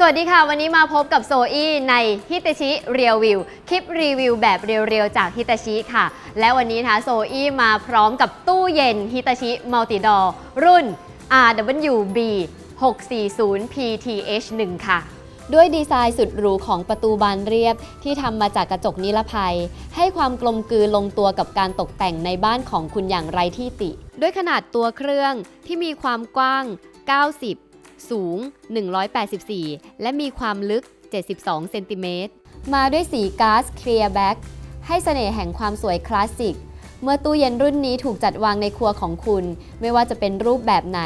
สวัสดีค่ะ วันนี้มาพบกับโซอี้ในฮิตาชิเรียววิวคลิปรีวิวแบบเรียวๆ จากฮิตาชิค่ะ และวันนี้นะคะโซอี้มาพร้อมกับตู้เย็นฮิตาชิมัลติดอร์รุ่น RWB 640 PTH1 ค่ะ ด้วยดีไซน์สุดหรูของประตูบานเรียบที่ทำมาจากกระจกนิรภัย ให้ความกลมกลืนลงตัวกับการตกแต่งในบ้านของคุณอย่างไรที่ติ ด้วยขนาดตัวเครื่องที่มีความกว้าง 90 สูง 184 และมีความลึก 72 เซนติเมตร มาด้วยสีก๊าซเคลียร์แบ็กให้เสน่ห์แห่งความสวยคลาสสิก เมื่อตู้เย็นรุ่นนี้ถูกจัดวางในครัวของคุณ ไม่ว่าจะเป็นรูปแบบไหน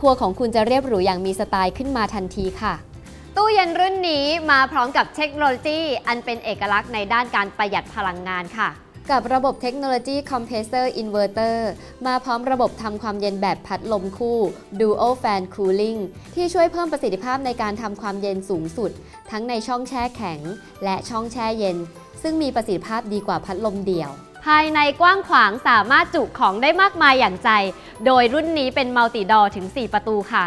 ครัวของคุณจะเรียบหรูอย่างมีสไตล์ขึ้นมาทันทีค่ะ ตู้เย็นรุ่นนี้มาพร้อมกับเทคโนโลยี อันเป็นเอกลักษณ์ในด้านการประหยัดพลังงานค่ะ กับระบบเทคโนโลยี Compressor Inverter มาพร้อมระบบทำความเย็นแบบพัดลมคู่ Dual Fan Cooling ที่ช่วยเพิ่มประสิทธิภาพในการทำความเย็นสูงสุด ทั้งในช่องแช่แข็ง และช่องแช่เย็น ซึ่งมีประสิทธิภาพดีกว่าพัดลมเดี่ยว ภายในกว้างขวางสามารถจุของได้มากมายอย่างใจ โดยรุ่นนี้เป็นมัลติดอถึง 4 ประตูค่ะ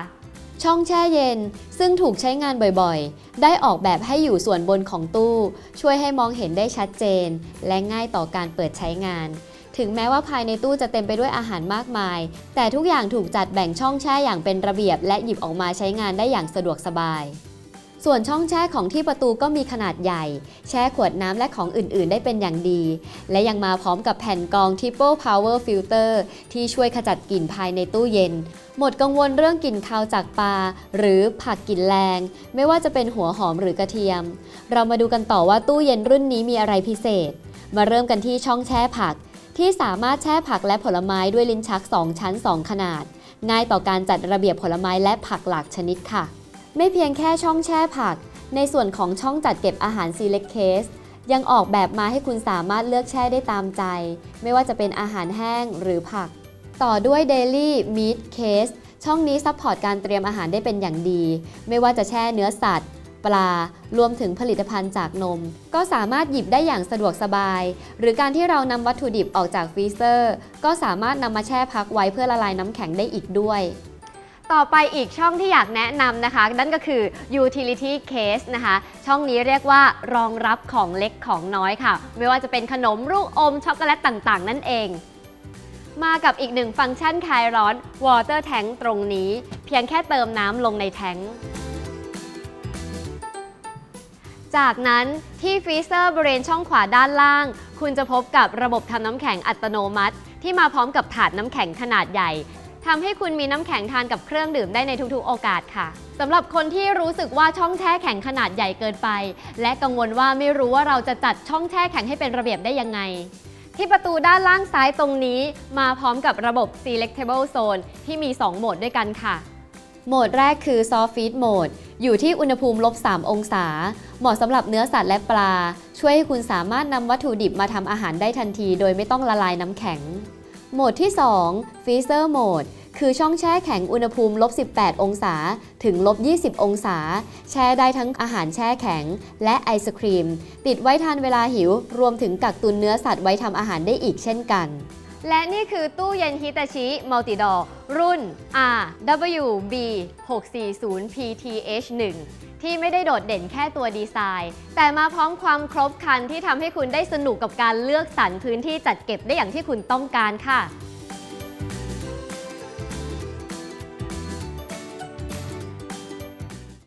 ช่องแช่เย็น ซึ่งถูกใช้งานบ่อยๆ ได้ออกแบบให้อยู่ส่วนบนของตู้ ช่วยให้มองเห็นได้ชัดเจน และง่ายต่อการเปิดใช้งาน ถึงแม้ว่าภายในตู้จะเต็มไปด้วยอาหารมากมาย แต่ทุกอย่างถูกจัดแบ่งช่องแช่อย่างเป็นระเบียบ และหยิบออกมาใช้งานได้อย่างสะดวกสบาย ส่วนช่องแช่ของที่ประตูก็มีขนาดใหญ่ แช่ขวดน้ำและของอื่นๆ ได้เป็นอย่างดี และยังมาพร้อมกับแผ่นกรอง Triple Power Filter ที่ช่วยขจัดกลิ่นภายในตู้เย็น หมดกังวลเรื่องกลิ่นคาวจากปลาหรือผักกลิ่นแรง ไม่ว่าจะเป็นหัวหอมหรือกระเทียม เรามาดูกันต่อว่าตู้เย็นรุ่นนี้มีอะไรพิเศษ มาเริ่มกันที่ช่องแช่ผัก ที่สามารถแช่ผักและผลไม้ด้วยลิ้นชัก 2 ชั้น 2 ขนาด ง่ายต่อการจัดระเบียบผลไม้และผักหลากชนิดค่ะ ไม่เพียงแค่ช่องแช่ผัก ในส่วนของช่องจัดเก็บอาหาร Select Case ยังออกแบบมาให้คุณสามารถเลือกแช่ได้ตามใจ ไม่ว่าจะเป็นอาหารแห้งหรือผัก ต่อด้วย Daily Meat Case ช่องนี้ซัพพอร์ตการเตรียมอาหารได้เป็นอย่างดี ไม่ว่าจะแช่เนื้อสัตว์ ปลา รวมถึงผลิตภัณฑ์จากนม ก็สามารถหยิบได้อย่างสะดวกสบาย หรือการที่เรานำวัตถุดิบออกจากฟรีเซอร์ ก็สามารถนำมาแช่พักไว้เพื่อละลายน้ำแข็งได้อีกด้วย ต่อไปอีกช่องที่อยากแนะนำนะคะ นั่นก็คือ utility case นะคะ ช่องนี้เรียกว่ารองรับของเล็กของน้อยค่ะ ไม่ว่าจะเป็นขนมลูกอมช็อกโกแลตต่างๆ นั่นเอง มากับอีกหนึ่งฟังก์ชันคลายร้อน water tank ตรงนี้ เพียงแค่เติมน้ำลงในแทงจากนั้นที่ฟรีเซอร์บริเวณช่องขวาด้านล่าง คุณจะพบกับระบบทำน้ำแข็งอัตโนมัติ ที่มาพร้อมกับถาดน้ำแข็งขนาดใหญ่ ทำให้คุณมีน้ำแข็งทานกับเครื่องดื่มได้ในทุกๆ โอกาสค่ะสำหรับคนที่รู้สึกว่าช่องแช่แข็งขนาดใหญ่เกินไป และกังวลว่าไม่รู้ว่าเราจะจัดช่องแช่แข็งให้เป็นระเบียบได้ยังไง ที่ประตูด้านล่างซ้ายตรงนี้ มาพร้อมกับระบบ selectable zone ที่มี 2 โหมดด้วยกันค่ะ โหมดแรกคือ Soft Feed Mode อยู่ที่อุณหภูมิลบ3องศา เหมาะสำหรับเนื้อสัตว์และปลา ช่วยให้คุณสามารถนำวัตถุดิบมาทำอาหารได้ทันที โดยไม่ต้องละลายน้ำแข็ง โหมดที่ 2 Freezer Mode คือช่องแช่แข็งอุณหภูมิลบ18 องศา ถึงลบ20 องศา แช่ได้ทั้งอาหารแช่แข็ง และไอศครีม ติดไว้ทานเวลาหิว รวมถึงกักตุนเนื้อสัตว์ไว้ทำอาหารได้อีกเช่นกัน และนี่คือตู้เย็นฮิตาชิมัลติดอร์รุ่น RWB 640 PTH1 ที่ไม่ได้โดดเด่นแค่ตัวดีไซน์ แต่มาพร้อมความครบครันที่ทำให้คุณได้สนุกกับการเลือกสรรพื้นที่จัดเก็บได้อย่างที่คุณต้องการค่ะ